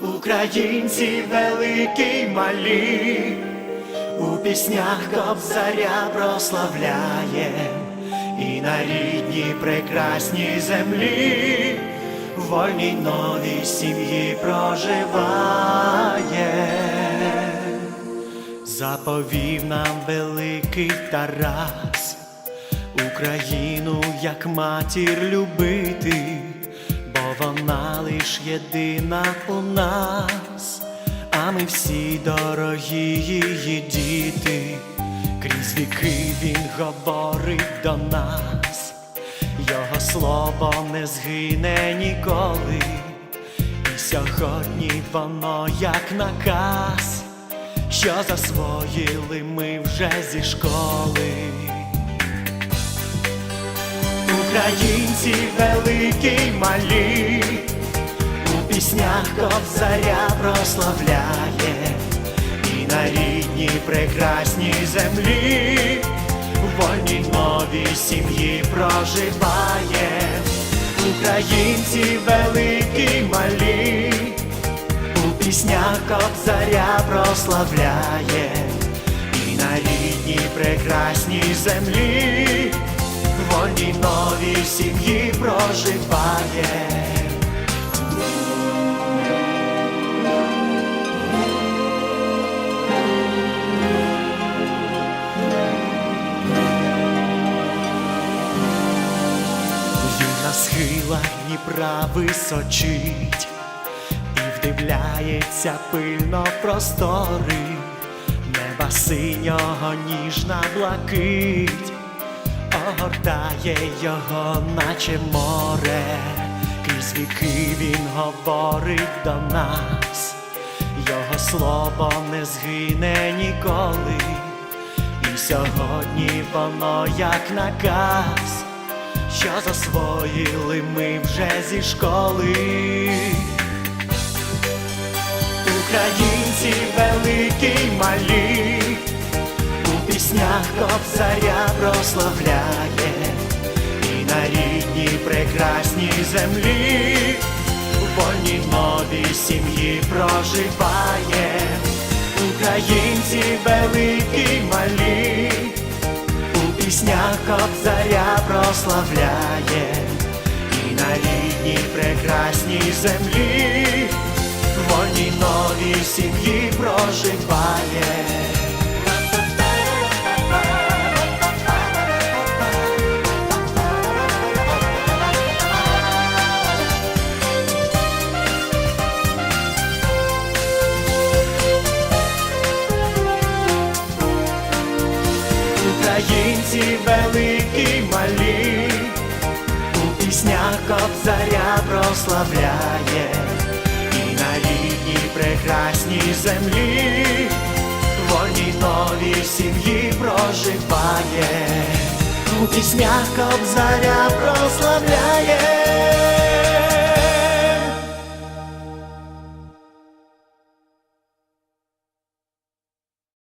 Українці великі й малі, у піснях кобзаря прославляє, і на рідній прекрасній землі, вольній новій сім'ї проживає. Заповів нам великий Тарас, Україну як матір любити, вона лиш єдина у нас, а ми всі дорогі її діти, крізь віки він говорить до нас, його слово не згине ніколи, і сьогодні воно як наказ що засвоїли ми вже зі школи. Українці великі й малі, у піснях кобзаря прославляє, і на рідній прекрасній землі, в вольній новій сім'ї проживає. Українці великі й малі. У піснях кобзаря прославляє, і на рідній прекрасній землі, вольній новій сім'ї проживає. На схилах Дніпра височить і вдивляється пильно простори, неба синього ніжна блакить, огортає його, наче море, крізь віки він говорить до нас, його слово не згине ніколи, і сьогодні воно як наказ. Що засвоїли ми вже зі школи. Українці великі малі, піснях кобзаря прославляє, і на рідній прекрасній землі, в вольній новій сім'ї проживає, українці великі малі, у піснях кобзаря прославляє, і на рідній прекрасній землі в вольній новій сім'ї проживає. Українці великі малі, у піснях кобзаря прославляє, і на рідній прекрасній землі, вольній новій сім'ї проживає, у піснях кобзаря прославляє.